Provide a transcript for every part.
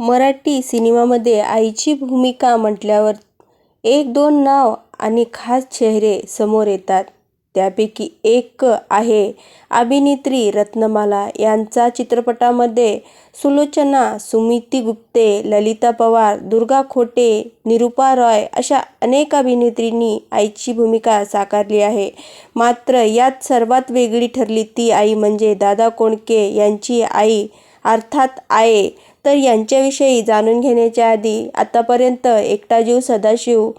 मराठी सिनेमामध्ये आईची भूमिका म्हटल्यावर एक दोन नाव आणि खास चेहरे समोर येतात. त्यापैकी एक आहे अभिनेत्री रत्नमाला. यांचा चित्रपटामध्ये सुलोचना, सुमिती गुप्ते, ललिता पवार, दुर्गा खोटे, निरुपा रॉय अशा अनेक अभिनेत्रींनी आईची भूमिका साकारली आहे. मात्र यात सर्वात वेगळी ठरली ती आई म्हणजे दादा कोंडके यांची आई अर्थात आये. तर यांच्याविषयी जाणून घेण्याच्या आधी आतापर्यंत एकटा जीव सदाशिव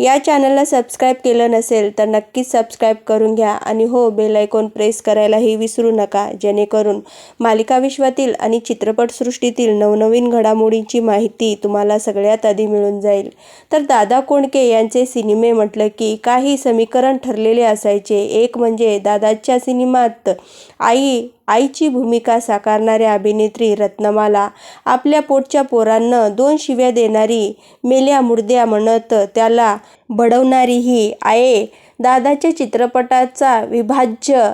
या चॅनलला सबस्क्राईब केलं नसेल तर नक्कीच सबस्क्राईब करून घ्या आणि हो बेलायकॉन प्रेस करायलाही विसरू नका जेणेकरून मालिका विश्वातील आणि चित्रपटसृष्टीतील नवनवीन घडामोडींची माहिती तुम्हाला सगळ्यात आधी मिळून जाईल. तर दादा कोंडके यांचे सिनेमे म्हटलं की काही समीकरण ठरलेले असायचे. एक म्हणजे दादाच्या सिनेमात आई आईची भूमिका साकारणाऱ्या अभिनेत्री रत्नमाला. आपल्या पोटच्या पोरांना दोन शिव्या देणारी, मेल्या मुर्द्या म्हणत त्याला भडवणारी ही आये दादाच्या चित्रपटाचा विभाज्य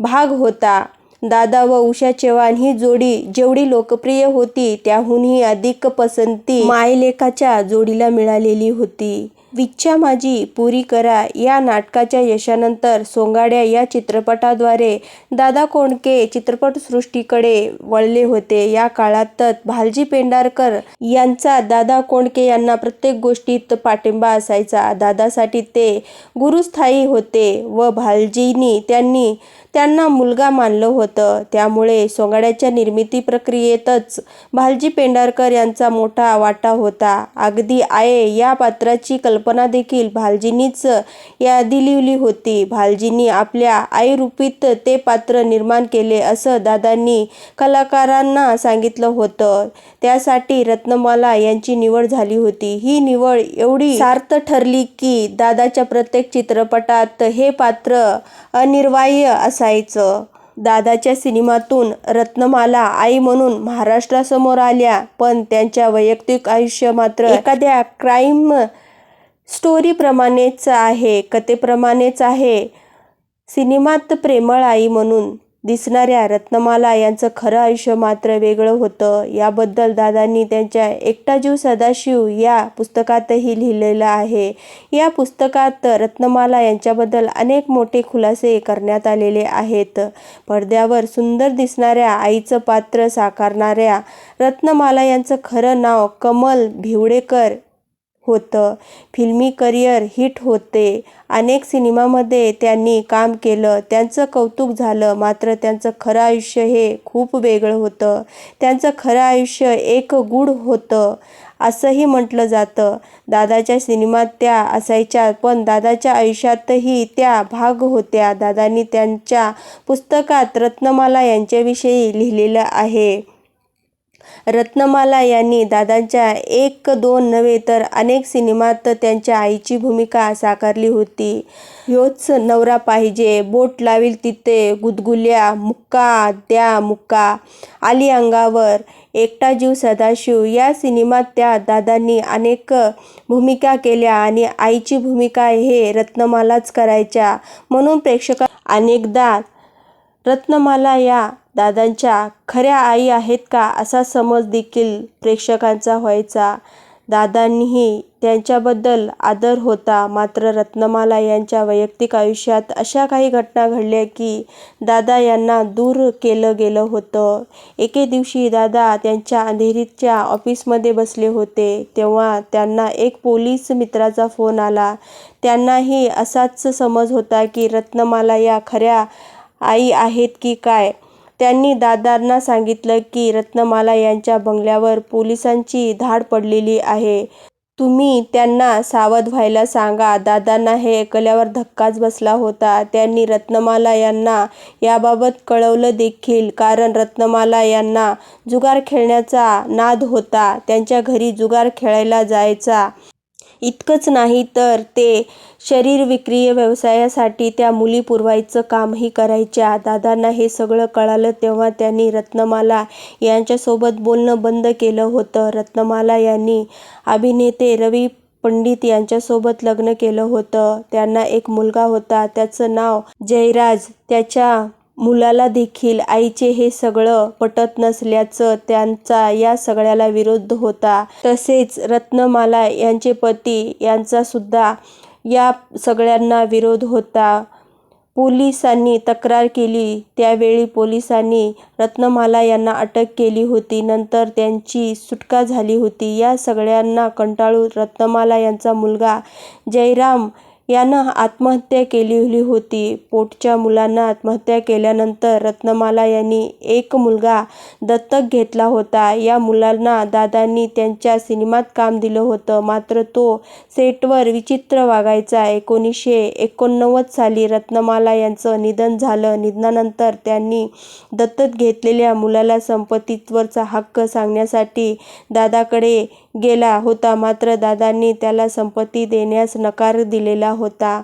भाग होता. दादा व उषा चव्हाण ही जोडी जेवढी लोकप्रिय होती त्याहूनही अधिक पसंती मायलेखाच्या जोडीला मिळालेली होती. विच्छा माझी पुरी करा या नाटकाच्या यशानंतर सोंगाड्या या चित्रपटाद्वारे दादा कोंडके चित्रपटसृष्टीकडे वळले होते. या काळातच भालजी पेंढारकर यांचा दादा कोंडके यांना प्रत्येक गोष्टीत पाठिंबा असायचा. दादासाठी ते गुरुस्थायी होते व भालजींनी त्यांनी त्यांना मुलगा मानलं होतं. त्यामुळे सोंगाड्याच्या निर्मिती प्रक्रियेतच भालजी पेंढारकर यांचा मोठा वाटा होता. अगदी आये या पात्राची कल्पना देखील भालजींनीच दिली होती. भालजींनी आपल्या आईरूपीत ते पात्र निर्माण केले असं दादांनी कलाकारांना सांगितलं होतं. त्यासाठी रत्नमाला यांची निवड झाली होती. ही निवड एवढी सार्थ ठरली की दादाच्या प्रत्येक चित्रपटात हे पात्र अनिवार्य असायचं. दादाच्या सिनेमातून रत्नमाला आई म्हणून महाराष्ट्रासमोर आल्या पण त्यांच्या वैयक्तिक आयुष्य मात्र एखाद्या क्राईम स्टोरीप्रमाणेच आहे, कथेप्रमाणेच आहे. सिनेमात प्रेमळ आई म्हणून दिसणाऱ्या रत्नमाला यांचं खरं आयुष्य मात्र वेगळं होतं. याबद्दल दादांनी त्यांच्या एकटा जीव सदाशिव या पुस्तकातही लिहिलेलं आहे. या पुस्तकात रत्नमाला यांच्याबद्दल अनेक मोठे खुलासे करण्यात आलेले आहेत. पडद्यावर सुंदर दिसणाऱ्या आईचं पात्र साकारणाऱ्या रत्नमाला यांचं खरं नाव कमल भिवडेकर होतं. फिल्मी करिअर हिट होते. अनेक सिनेमामध्ये त्यांनी काम केलं. त्यांचं कौतुक झालं. मात्र त्यांचं खरं आयुष्य हे खूप वेगळं होतं. त्यांचं खरं आयुष्य एक गूढ होतं असंही म्हटलं जातं. दादाच्या सिनेमात त्या असायच्या पण दादाच्या आयुष्यातही त्या भाग होत्या. दादांनी त्यांच्या पुस्तकात रत्नमाला यांच्याविषयी लिहिलेलं आहे. रत्नमाला यांनी दादांच्या एक दोन नव्हे तर अनेक सिनेमात त्यांच्या आईची भूमिका साकारली होती. ह्योच नवरा पाहिजे, बोट लावील तिथे गुदगुल्या, मुक्का द्या मुक्का, आली अंगावर, एकटा जीव सदाशिव या सिनेमात त्या दादांनी अनेक भूमिका केल्या आणि आईची भूमिका हे रत्नमालाच करायच्या म्हणून प्रेक्षक अनेकदा रत्नमाला या दादांच्या खऱ्या आई आहेत का असा समज देखील प्रेक्षकांचा व्हायचा. दादांनीही त्यांच्याबद्दल आदर होता. मात्र रत्नमाला यांच्या वैयक्तिक आयुष्यात अशा काही घटना घडल्या की दादा यांना दूर केलं गेलं होतं. एके दिवशी दादा त्यांच्या अंधेरीच्या ऑफिसमध्ये बसले होते तेव्हा त्यांना एक पोलीस मित्राचा फोन आला. त्यांनाही असाच समज होता की रत्नमाला या खऱ्या आई आहेत की काय. त्यांनी दादांना सांगितलं की रत्नमाला यांच्या बंगल्यावर पोलिसांची धाड पडलेली आहे. तुम्ही त्यांना सावध व्हायला सांगा. दादांना हे ऐकल्यावर धक्काच बसला होता. त्यांनी रत्नमाला यांना याबाबत कळवलं देखील. कारण रत्नमाला यांना जुगार खेळण्याचा नाद होता. त्यांच्या घरी जुगार खेळायला जायचा. इतकंच नाही तर ते शरीर विक्रीय व्यवसायासाठी त्या मुली पुरवायचं कामही करायच्या. दादांना हे सगळं कळालं तेव्हा त्यांनी रत्नमाला यांच्यासोबत बोलणं बंद केलं होतं. रत्नमाला यांनी अभिनेते रवी पंडित यांच्यासोबत लग्न केलं होतं. त्यांना एक मुलगा होता. त्याचं नाव जयराज. त्याच्या मुलाला देखील आईचे हे सगळं पटत नसल्याचं त्यांचा या सगळ्याला विरोध होता. तसेच रत्नमाला यांचे पती यांचासुद्धा या सगळ्यांना विरोध होता. पोलिसांनी तक्रार केली त्यावेळी पोलिसांनी रत्नमाला यांना अटक केली होती. नंतर त्यांची सुटका झाली होती. या सगळ्यांना कंटाळून रत्नमाला यांचा मुलगा जयराम यानं आत्महत्या केली होती. पोटच्या मुलानं आत्महत्या केल्यानंतर रत्नमाला यांनी एक मुलगा दत्तक घेतला होता. या मुलांना दादांनी त्यांच्या सिनेमात काम दिलं होतं. मात्र तो सेटवर विचित्र वागायचा. एकोणीसशे एकोणनव्वद साली रत्नमाला यांचं निधन झालं. निधनानंतर त्यांनी दत्तक घेतलेल्या मुलाला संपत्तीवरचा हक्क सांगण्यासाठी दादांकडे गेला होता. मात्र दादांनी त्याला संपत्ती देण्यास नकार दिलेला होता.